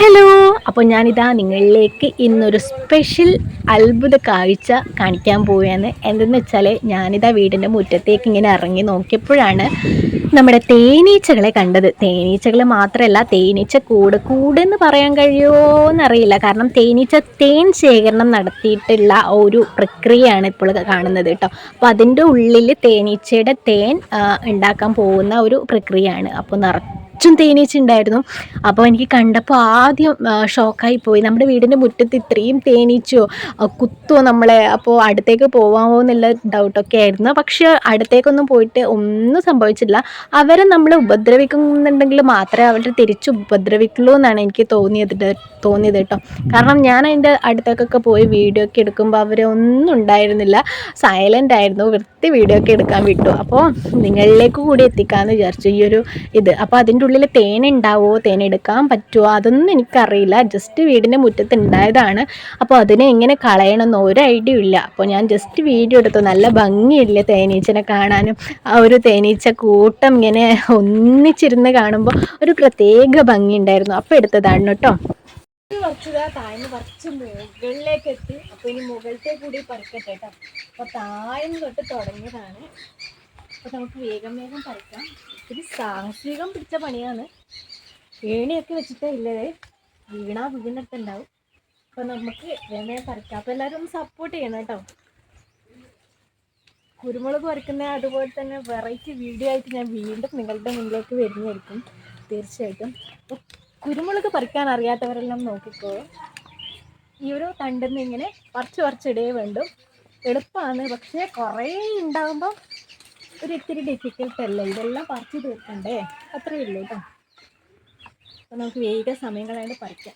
Hello അപ്പോൾ ഞാനിതാ നിങ്ങളിലേക്ക് ഇന്നൊരു സ്പെഷ്യൽ അത്ഭുത കാഴ്ച കാണിക്കാൻ പോവുകയാണ്. എന്തെന്ന് വെച്ചാൽ ഞാനിതാ വീടിന്റെ മുറ്റത്തേക്ക് ഇങ്ങനെ ഇറങ്ങി നോക്കിയപ്പോഴാണ് നമ്മുടെ തേനീച്ചകളെ കണ്ടത്. തേനീച്ചകൾ മാത്രമല്ല തേനീച്ച കൂട് കൂടെന്ന് പറയാൻ കഴിയുമോ എന്നറിയില്ല കാരണം തേനീച്ച തേൻ ശേഖരണം നടത്തിയിട്ടുള്ള ഒരു പ്രക്രിയയാണ് ഇപ്പോൾ കാണുന്നത് കേട്ടോ. അപ്പോൾ അതിന്റെ ഉള്ളിൽ തേനീച്ചയുടെ തേൻ ഉണ്ടാക്കാൻ പോകുന്ന ഒരു പ്രക്രിയയാണ്. അപ്പോൾ നിറ നിറച്ചും തേനീച്ച ഉണ്ടായിരുന്നു അപ്പോൾ എനിക്ക് കണ്ടപ്പോൾ ആദ്യം ഷോക്കായി പോയി. നമ്മുടെ വീടിന്റെ മുറ്റത്ത് ഇത്രയും തേനീച്ചോ കുത്തോ നമ്മളെ അപ്പോൾ അടുത്തേക്ക് പോവാമോ എന്നുള്ള ഡൗട്ടൊക്കെ ആയിരുന്നു. പക്ഷേ അടുത്തേക്കൊന്നും പോയിട്ട് ഒന്നും സംഭവിച്ചില്ല. അവരെ നമ്മൾ ഉപദ്രവിക്കുന്നുണ്ടെങ്കിൽ മാത്രമേ അവർ തിരിച്ച് ഉപദ്രവിക്കുള്ളൂ എന്നാണ് എനിക്ക് തോന്നിയത് തോന്നിയത് കേട്ടോ. കാരണം ഞാൻ അതിന്റെ അടുത്തേക്കൊക്കെ പോയി വീഡിയോ ഒക്കെ എടുക്കുമ്പോൾ അവരെ ഒന്നും ഉണ്ടായിരുന്നില്ല. സൈലന്റ് ആയിരുന്നു. വൃത്തി വീഡിയോ ഒക്കെ എടുക്കാൻ വിട്ടു. അപ്പോൾ നിങ്ങളിലേക്ക് കൂടി എത്തിക്കാമെന്ന് വിചാരിച്ചു. ഈ ഒരു ഇത്. അപ്പോൾ അതിന്റെ ഉള്ളിൽ തേൻ ഉണ്ടാവുമോ തേൻ എടുക്കാൻ പറ്റുമോ അതൊന്നും എനിക്കറിയില്ല. ജസ്റ്റ് വീടിന്റെ മുറ്റത്ത് ഉണ്ടായതാണ് അപ്പോൾ അതിനെ എങ്ങനെ കളയണമെന്ന് ഒരു ഐഡിയ ഇല്ല. അപ്പോൾ ഞാൻ ജസ്റ്റ് വീഡിയോ എടുത്തു. നല്ല ഭംഗിയില്ലേ തേനീച്ചനെ കാണാനും? ആ ഒരു തേനീച്ച കൂട്ടം ഇങ്ങനെ ഒന്നിച്ചിരുന്ന് കാണുമ്പോൾ ഒരു പ്രത്യേക ഭംഗി ഉണ്ടായിരുന്നു അപ്പോൾ എടുത്തതാണ് കേട്ടോ. കുറച്ചുതാ താഴ്ന്ന് കുറച്ച് മുകളിലേക്ക് എത്തി. അപ്പോൾ ഇനി മുകളിലത്തെ കൂടി പറിക്കട്ടെ കേട്ടോ. അപ്പോൾ താഴ്ന്ന് തൊട്ട് തുടങ്ങിയതാണ്. അപ്പോൾ നമുക്ക് വേഗം വേഗം പറിക്കാം. ഇത്തിരി സാഹസികം പിടിച്ച പണിയാണ്. ഏണിയൊക്കെ വെച്ചിട്ടേ ഇല്ലേ? വീണാ വീണിട്ടുണ്ടാവും അപ്പൊ നമുക്ക് വേണേ പറിക്കാം. അപ്പൊ എല്ലാവരും ഒന്ന് സപ്പോർട്ട് ചെയ്യണം കേട്ടോ. കുരുമുളക് പറിക്കുന്ന അതുപോലെ തന്നെ വെറൈറ്റി വീഡിയോ ആയിട്ട് ഞാൻ വീണ്ടും നിങ്ങളുടെ മുന്നിലേക്ക് വരുന്നതായിരിക്കും. തീർച്ചയായിട്ടും. കുരുമുളക് പറിക്കാൻ അറിയാത്തവരെല്ലാം നോക്കിക്കോ. ഈ ഒരു തണ്ടെന്ന് ഇങ്ങനെ പറിച്ച് പറിച്ചിടേ വേണ്ടു. എളുപ്പമാണ് പക്ഷേ കുറേ ഉണ്ടാകുമ്പോൾ ഒരു ഇത്തിരി ഡിഫിക്കൽട്ട് അല്ല? ഇതെല്ലാം പറിച്ച് തീർക്കണ്ടേ? അത്രയേ ഉള്ളൂ കേട്ടോ അപ്പോൾ നമുക്ക് വേഗം സമയം പറിക്കാം.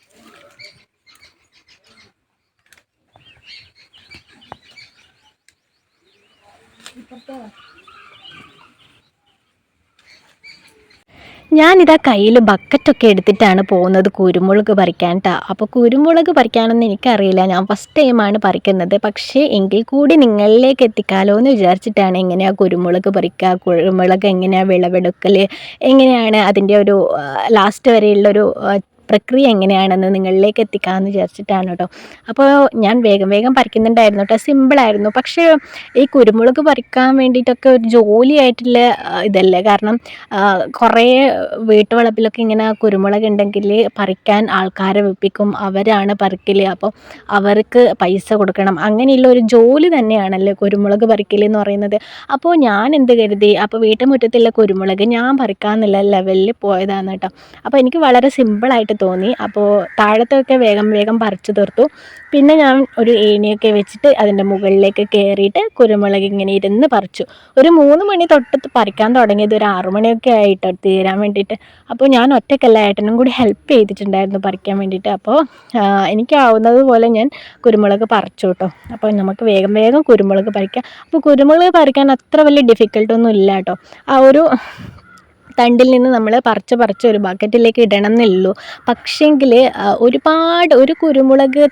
ഇപ്പുറത്തെ? ഞാനിതാ കയ്യിൽ ബക്കറ്റൊക്കെ എടുത്തിട്ടാണ് പോകുന്നത് കുരുമുളക് പറിക്കാൻ അപ്പോൾ കുരുമുളക് പറിക്കാനൊന്നും എനിക്കറിയില്ല. ഞാൻ ഫസ്റ്റ് ടൈമാണ് പറിക്കുന്നത്. പക്ഷേ എങ്കിൽ കൂടി നിങ്ങളിലേക്ക് എത്തിക്കാലോ എന്ന് വിചാരിച്ചിട്ടാണ് എങ്ങനെയാണ് കുരുമുളക് പറിക്കുക കുരുമുളക് എങ്ങനെയാണ് വിളവെടുക്കൽ എങ്ങനെയാണ് അതിന്റെ ഒരു ലാസ്റ്റ് വരെയുള്ളൊരു പ്രക്രിയ എങ്ങനെയാണെന്ന് നിങ്ങളിലേക്ക് എത്തിക്കാമെന്ന് വിചാരിച്ചിട്ടാണ് കേട്ടോ. അപ്പോൾ ഞാൻ വേഗം വേഗം പറിക്കുന്നുണ്ടായിരുന്നു കേട്ടോ. സിമ്പിളായിരുന്നു പക്ഷേ ഈ കുരുമുളക് പറിക്കാൻ വേണ്ടിയിട്ടൊക്കെ ഒരു ജോലിയായിട്ടുള്ള ഇതല്ലേ? കാരണം കുറേ വീട്ടുവളപ്പിലൊക്കെ ഇങ്ങനെ കുരുമുളക് ഉണ്ടെങ്കിൽ പറിക്കാൻ ആൾക്കാരെ വെപ്പിക്കും. അവരാണ് പറിക്കൽ അപ്പോൾ അവർക്ക് പൈസ കൊടുക്കണം. അങ്ങനെയുള്ള ഒരു ജോലി തന്നെയാണല്ലേ കുരുമുളക് പറിക്കൽ എന്ന് പറയുന്നത്. അപ്പോൾ ഞാൻ എന്ത് കരുതി? അപ്പോൾ വീട്ടുമുറ്റത്തുള്ള കുരുമുളക് ഞാൻ പറിക്കാമെന്നുള്ള ലെവലിൽ പോയതാണ് കേട്ടോ. അപ്പോൾ എനിക്ക് വളരെ സിമ്പിളായിട്ട് തോന്നി. അപ്പോൾ താഴത്തൊക്കെ വേഗം വേഗം പറിച്ചു തീർത്തു. പിന്നെ ഞാൻ ഒരു ഏണിയൊക്കെ വെച്ചിട്ട് അതിന്റെ മുകളിലേക്ക് കയറിയിട്ട് കുരുമുളക് ഇങ്ങനെ ഇരുന്ന് പറിച്ചു. ഒരു മൂന്ന് മണി തൊട്ട് പറിക്കാൻ തുടങ്ങിയത് ഒരു ആറു മണിയൊക്കെ ആയിട്ടോ തീരാൻ വേണ്ടിയിട്ട്. അപ്പോൾ ഞാൻ ഒറ്റക്കല്ല ഏട്ടനും കൂടി ഹെൽപ്പ് ചെയ്തിട്ടുണ്ടായിരുന്നു പറിക്കാൻ വേണ്ടിയിട്ട്. അപ്പോൾ എനിക്കാവുന്നത് പോലെ ഞാൻ കുരുമുളക് പറിച്ചു കേട്ടോ. അപ്പോൾ നമുക്ക് വേഗം വേഗം കുരുമുളക് പറിക്കാം. അപ്പോൾ കുരുമുളക് പറിക്കാൻ അത്ര വലിയ ഡിഫിക്കൽട്ടൊന്നും ഇല്ല കേട്ടോ. ആ ഒരു തണ്ടിൽ നിന്ന് നമ്മൾ പറിച്ച് പറിച്ച് ഒരു ബക്കറ്റിലേക്ക് ഇടണം എന്നുള്ളൂ പക്ഷേങ്കിൽ ഒരുപാട് ഒരു കുരുമുളക്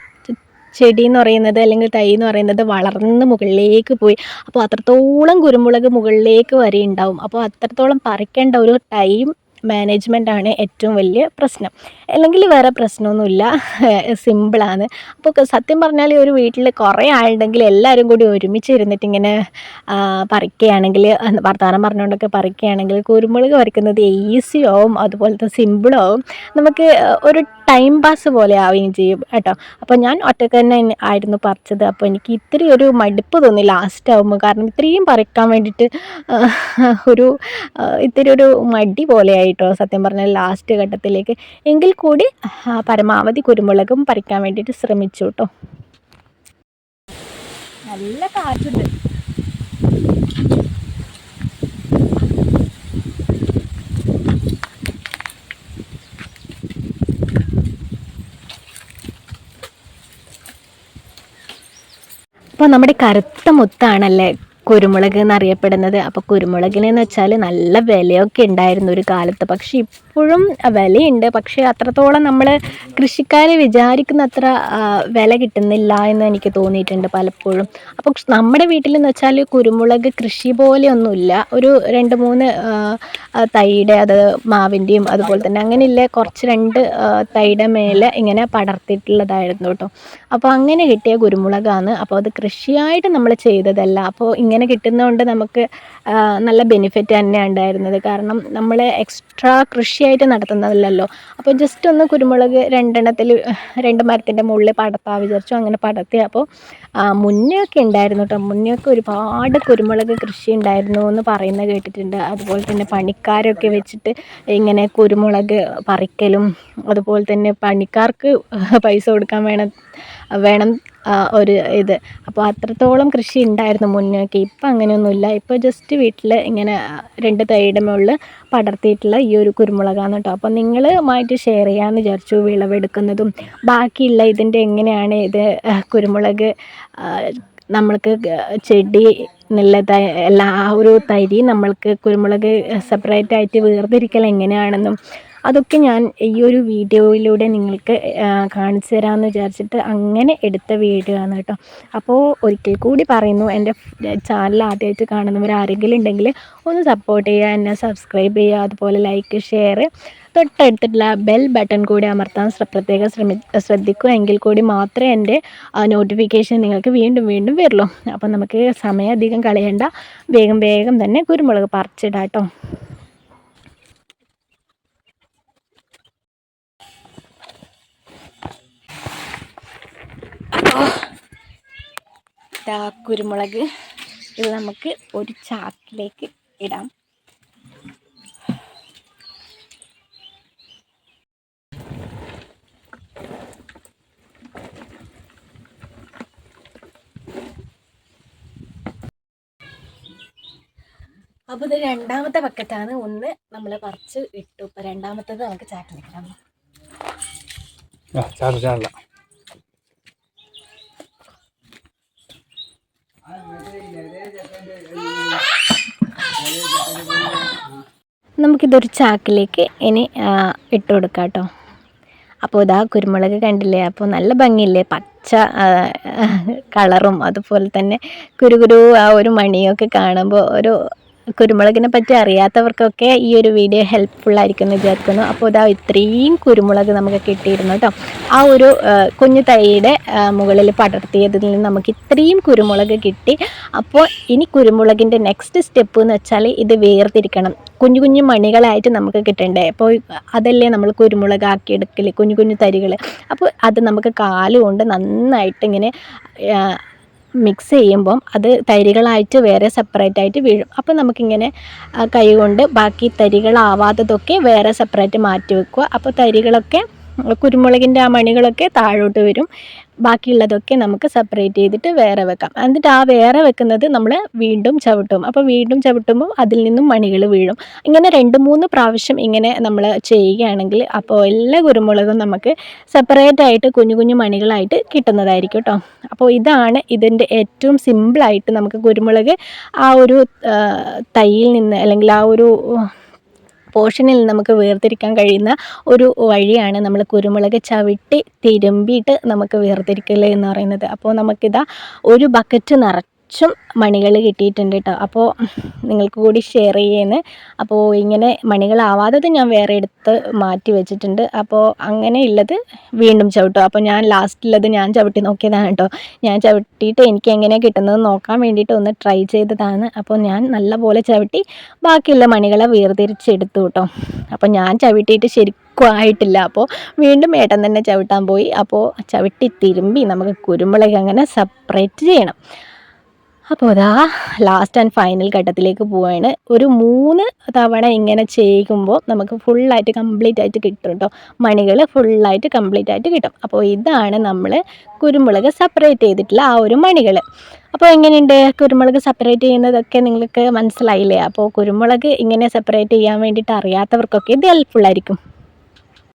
ചെടി എന്ന് പറയുന്നത് അല്ലെങ്കിൽ തൈ എന്ന് പറയുന്നത് വളർന്ന് മുകളിലേക്ക് പോയി അപ്പോൾ അത്രത്തോളം കുരുമുളക് മുകളിലേക്ക് വരെ ഉണ്ടാവും. അപ്പോൾ അത്രത്തോളം പറിക്കേണ്ട ഒരു ടൈം മാനേജ്മെന്റ് ആണ് ഏറ്റവും വലിയ പ്രശ്നം. അല്ലെങ്കിൽ വേറെ പ്രശ്നമൊന്നുമില്ല. സിമ്പിളാണ് അപ്പോൾ സത്യം പറഞ്ഞാൽ ഒരു വീട്ടിൽ കുറേ ആളുണ്ടെങ്കിൽ എല്ലാവരും കൂടി ഒരുമിച്ച് ഇരുന്നിട്ട് ഇങ്ങനെ പറിക്കുകയാണെങ്കിൽ വർത്തമാനം പറഞ്ഞുകൊണ്ടൊക്കെ പറിക്കുകയാണെങ്കിൽ കുരുമുളക് പറിക്കുന്നത് ഈസിയാവും അതുപോലത്തെ സിമ്പിളാവും നമുക്ക് ഒരു ടൈം പാസ് പോലെ ആവുകയും ചെയ്യും കേട്ടോ. അപ്പോൾ ഞാൻ ഒറ്റയ്ക്ക് തന്നെ ആയിരുന്നു പറിച്ചത്. അപ്പോൾ എനിക്ക് ഇത്തിരി ഒരു മടുപ്പ് തോന്നി ലാസ്റ്റ് ആകുമ്പോൾ കാരണം ഇത്രയും പറിക്കാൻ വേണ്ടിയിട്ട് ഒരു ഇത്തിരി ഒരു മടി പോലെ ആയിട്ടോ സത്യം പറഞ്ഞാൽ ലാസ്റ്റ് ഘട്ടത്തിലേക്ക്. എങ്കിൽ കൂടി പരമാവധി കുരുമുളകും പറിക്കാൻ വേണ്ടിയിട്ട് ശ്രമിച്ചു കേട്ടോ. നല്ല കാറ്റുണ്ട്. അപ്പോൾ നമ്മുടെ കറുത്ത മുത്താണല്ലേ? കുരുമുളക് എന്നറിയപ്പെടുന്നത്. അപ്പോൾ കുരുമുളകിനെന്ന് വെച്ചാൽ നല്ല വിലയൊക്കെ ഉണ്ടായിരുന്നു ഒരു കാലത്ത്. പക്ഷേ ഇപ്പോഴും വിലയുണ്ട്. പക്ഷേ അത്രത്തോളം നമ്മൾ കൃഷിക്കാരെ വിചാരിക്കുന്ന അത്ര വില കിട്ടുന്നില്ല എന്ന് എനിക്ക് തോന്നിയിട്ടുണ്ട് പലപ്പോഴും. അപ്പോൾ നമ്മുടെ വീട്ടിലെന്ന് വെച്ചാൽ കുരുമുളക് കൃഷി പോലെയൊന്നുമില്ല. ഒരു രണ്ട് മൂന്ന് തൈയുടെ അത് മാവിന്റെയും അതുപോലെ തന്നെ അങ്ങനെയില്ല കുറച്ച് രണ്ട് തൈയുടെ മേലെ ഇങ്ങനെ പടർത്തിയിട്ടുള്ളതായിരുന്നു കേട്ടോ. അപ്പോൾ അങ്ങനെ കിട്ടിയ കുരുമുളകാണ്. അപ്പോൾ അത് കൃഷിയായിട്ട് നമ്മൾ ചെയ്തതല്ല. അപ്പോൾ ഇങ്ങനെ കിട്ടുന്നതുകൊണ്ട് നമുക്ക് നല്ല ബെനിഫിറ്റ് തന്നെയാണ് ഉണ്ടായിരുന്നത്. കാരണം നമ്മൾ എക്സ്ട്രാ കൃഷിയായിട്ട് നടത്തുന്നതല്ലല്ലോ. അപ്പോൾ ജസ്റ്റ് ഒന്ന് കുരുമുളക് രണ്ടെണ്ണത്തിൽ രണ്ട് മരത്തിന്റെ മുകളിൽ പടർത്താൻ വിചാരിച്ചു. അങ്ങനെ പടർത്തി അപ്പോൾ ആ, മുന്നേ ഒക്കെ ഉണ്ടായിരുന്നു കേട്ടോ മുന്നേ ഒക്കെ ഒരുപാട് കുരുമുളക് കൃഷി ഉണ്ടായിരുന്നു എന്ന് പറയുന്നത് കേട്ടിട്ടുണ്ട്. അതുപോലെ തന്നെ പണിക്കാരൊക്കെ വെച്ചിട്ട് ഇങ്ങനെ കുരുമുളക് പറിക്കലും അതുപോലെ തന്നെ പണിക്കാർക്ക് പൈസ കൊടുക്കാൻ വേണം വേണം ഒരു ഇത്. അപ്പോൾ അത്രത്തോളം കൃഷി ഉണ്ടായിരുന്നു മുന്നേക്ക്. ഇപ്പം അങ്ങനെയൊന്നുമില്ല. ഇപ്പോൾ ജസ്റ്റ് വീട്ടിൽ ഇങ്ങനെ രണ്ട് തൈയുടെ മുകളിൽ പടർത്തിയിട്ടുള്ള ഈ ഒരു കുരുമുളകാണ് കേട്ടോ അപ്പോൾ നിങ്ങളുമായിട്ട് ഷെയർ ചെയ്യാമെന്ന് വിചാരിച്ചു വിളവെടുക്കുന്നതും. ബാക്കിയുള്ള ഇതിന്റെ എങ്ങനെയാണ് ഇത് കുരുമുളക് നമ്മൾക്ക് ചെടി നല്ല തൈ എല്ലാ ഒരു തരി നമ്മൾക്ക് കുരുമുളക് സെപ്പറേറ്റ് ആയിട്ട് വേർതിരിക്കൽ എങ്ങനെയാണെന്നും അതൊക്കെ ഞാൻ ഈ ഒരു വീഡിയോയിലൂടെ നിങ്ങൾക്ക് കാണിച്ചു തരാമെന്ന് വിചാരിച്ചിട്ട് അങ്ങനെ എടുത്ത വീഡിയോ ആണ് കേട്ടോ. അപ്പോൾ ഒരിക്കൽ കൂടി പറയുന്നു എന്റെ ചാനൽ ആദ്യമായിട്ട് കാണുന്നവർ ആരെങ്കിലും ഉണ്ടെങ്കിൽ ഒന്ന് സപ്പോർട്ട് ചെയ്യുക എന്നെ സബ്സ്ക്രൈബ് ചെയ്യുക അതുപോലെ ലൈക്ക് ഷെയർ തൊട്ടടുത്തിട്ടുള്ള ബെൽ ബട്ടൺ കൂടി അമർത്താൻ പ്രത്യേകം ശ്രമി ശ്രദ്ധിക്കുക എങ്കിൽ കൂടി മാത്രമേ എന്റെ നോട്ടിഫിക്കേഷൻ നിങ്ങൾക്ക് വീണ്ടും വീണ്ടും വരുള്ളൂ അപ്പം നമുക്ക് സമയം അധികം കളയണ്ട. വേഗം വേഗം തന്നെ കുരുമുളക് പറിച്ചിടാം കേട്ടോ. ദാ കുരുമുളക്. ഇത് നമുക്ക് ഒരു ചാക്കിലേക്ക് ഇടാം. അപ്പോൾ ഇത് രണ്ടാമത്തെ ബക്കറ്റാണ്. ഒന്ന് നമ്മൾ പറിച്ച് ഇട്ടു. ഇപ്പം രണ്ടാമത്തേത് നമുക്ക് ചാക്കിലേക്ക് ഇടാം. നമുക്കിതൊരു ചാക്കിലേക്ക് ഇനി ഇട്ട് കൊടുക്കാം കേട്ടോ. അപ്പോൾ ഇതാ കുരുമുളക് കണ്ടില്ലേ? അപ്പോൾ നല്ല ഭംഗിയില്ലേ? പച്ച കളറും അതുപോലെ തന്നെ കുരുകുരു ആ ഒരു മണിയൊക്കെ കാണുമ്പോൾ ഒരു കുരുമുളകിനെ പറ്റി അറിയാത്തവർക്കൊക്കെ ഈ ഒരു വീഡിയോ ഹെൽപ്ഫുൾ ആയിരിക്കും എന്ന് വിചാരിക്കുന്നു. അപ്പോൾ ഇതാ ഇത്രയും കുരുമുളക് നമുക്ക് കിട്ടിയിരുന്നു കേട്ടോ ആ ഒരു കുഞ്ഞു തൈയുടെ മുകളിൽ പടർത്തിയതിൽ നിന്ന് നമുക്ക് ഇത്രയും കുരുമുളക് കിട്ടി. അപ്പോൾ ഇനി കുരുമുളകിന്റെ നെക്സ്റ്റ് സ്റ്റെപ്പ് എന്ന് വെച്ചാൽ ഇത് വേർതിരിക്കണം. കുഞ്ഞു കുഞ്ഞു മണികളായിട്ട് നമുക്ക് കിട്ടണ്ടേ. അപ്പോൾ അതല്ലേ നമ്മൾ കുരുമുളക് ആക്കിയെടുക്കൽ കുഞ്ഞു കുഞ്ഞു തരികൾ അപ്പോൾ അത് നമുക്ക് കാലുകൊണ്ട് നന്നായിട്ട് ഇങ്ങനെ മിക്സ് ചെയ്യുമ്പം അത് തരികളായിട്ട് വേറെ സെപ്പറേറ്റ് ആയിട്ട് വീഴും. അപ്പോൾ നമുക്കിങ്ങനെ കൈ കൊണ്ട് ബാക്കി തരികളാവാത്തതൊക്കെ വേറെ സെപ്പറേറ്റ് മാറ്റി വെക്കുക. അപ്പോൾ തരികളൊക്കെ കുരുമുളകിന്റെ ആ മണികളൊക്കെ താഴോട്ട് വരും. ബാക്കിയുള്ളതൊക്കെ നമുക്ക് സെപ്പറേറ്റ് ചെയ്തിട്ട് വേറെ വെക്കാം. എന്നിട്ട് ആ വേറെ വെക്കുന്നത് നമ്മൾ വീണ്ടും ചവിട്ടും. അപ്പോൾ വീണ്ടും ചവിട്ടുമ്പോൾ അതിൽ നിന്നും മണികൾ വീഴും. ഇങ്ങനെ രണ്ട് മൂന്ന് പ്രാവശ്യം ഇങ്ങനെ നമ്മൾ ചെയ്യുകയാണെങ്കിൽ അപ്പോൾ എല്ലാ കുരുമുളകും നമുക്ക് സെപ്പറേറ്റ് ആയിട്ട് കുഞ്ഞു കുഞ്ഞു മണികളായിട്ട് കിട്ടുന്നതായിരിക്കും കേട്ടോ അപ്പോൾ ഇതാണ് ഇതിന്റെ ഏറ്റവും സിമ്പിളായിട്ട് നമുക്ക് കുരുമുളക് ആ ഒരു തൈയിൽ നിന്ന് അല്ലെങ്കിൽ ആ ഒരു പോർഷനിൽ നമുക്ക് വേർതിരിക്കാൻ കഴിയുന്ന ഒരു വഴിയാണ് നമ്മൾ കുരുമുളക് ചവിട്ടി തിരുമ്പിയിട്ട് നമുക്ക് വേർതിരിക്കൽ എന്ന് പറയുന്നത്. അപ്പോൾ നമുക്കിതാ ഒരു ബക്കറ്റ് നിറച്ചും മണികൾ കിട്ടിയിട്ടുണ്ട് കേട്ടോ അപ്പോൾ നിങ്ങൾക്ക് കൂടി ഷെയർ ചെയ്യുന്നു. അപ്പോൾ ഇങ്ങനെ മണികളാവാത്തത് ഞാൻ വേറെ എടുത്ത് മാറ്റി വെച്ചിട്ടുണ്ട്. അപ്പോൾ അങ്ങനെ ഉള്ളത് വീണ്ടും ചവിട്ടും. അപ്പോൾ ഞാൻ ലാസ്റ്റിലത് ഞാൻ ചവിട്ടി നോക്കിയതാണ് കേട്ടോ ഞാൻ ചവിട്ടിയിട്ട് എനിക്ക് എങ്ങനെയാണ് കിട്ടുന്നത് നോക്കാൻ വേണ്ടിയിട്ട് ഒന്ന് ട്രൈ ചെയ്തതാണ്. അപ്പോൾ ഞാൻ നല്ല പോലെ ചവിട്ടി ബാക്കിയുള്ള മണികളെ വേർതിരിച്ചെടുത്തു കേട്ടോ അപ്പോൾ ഞാൻ ചവിട്ടിയിട്ട് ശരിക്കും ആയിട്ടില്ല. അപ്പോൾ വീണ്ടും ഏട്ടൻ തന്നെ ചവിട്ടാൻ പോയി. അപ്പോൾ ചവിട്ടി തിരുമ്പി നമുക്ക് കുരുമുളക് അങ്ങനെ സെപ്പറേറ്റ് ചെയ്യണം. അപ്പോൾ അതാ ലാസ്റ്റ് ആൻഡ് ഫൈനൽ ഘട്ടത്തിലേക്ക് പോവാണ്. ഒരു മൂന്ന് തവണ ഇങ്ങനെ ചെയ്യുമ്പോൾ നമുക്ക് ഫുള്ളായിട്ട് കംപ്ലീറ്റ് ആയിട്ട് കിട്ടും കേട്ടോ മണികൾ ഫുള്ളായിട്ട് കംപ്ലീറ്റ് ആയിട്ട് കിട്ടും. അപ്പോൾ ഇതാണ് നമ്മൾ കുരുമുളക് സെപ്പറേറ്റ് ചെയ്തിട്ടുള്ള ആ ഒരു മണികൾ. അപ്പോൾ എങ്ങനെയുണ്ട് കുരുമുളക് സെപ്പറേറ്റ് ചെയ്യുന്നതൊക്കെ നിങ്ങൾക്ക് മനസ്സിലായില്ലേ? അപ്പോൾ കുരുമുളക് ഇങ്ങനെ സെപ്പറേറ്റ് ചെയ്യാൻ വേണ്ടിയിട്ട് അറിയാത്തവർക്കൊക്കെ ഇത് ഹെൽപ്ഫുൾ ആയിരിക്കും.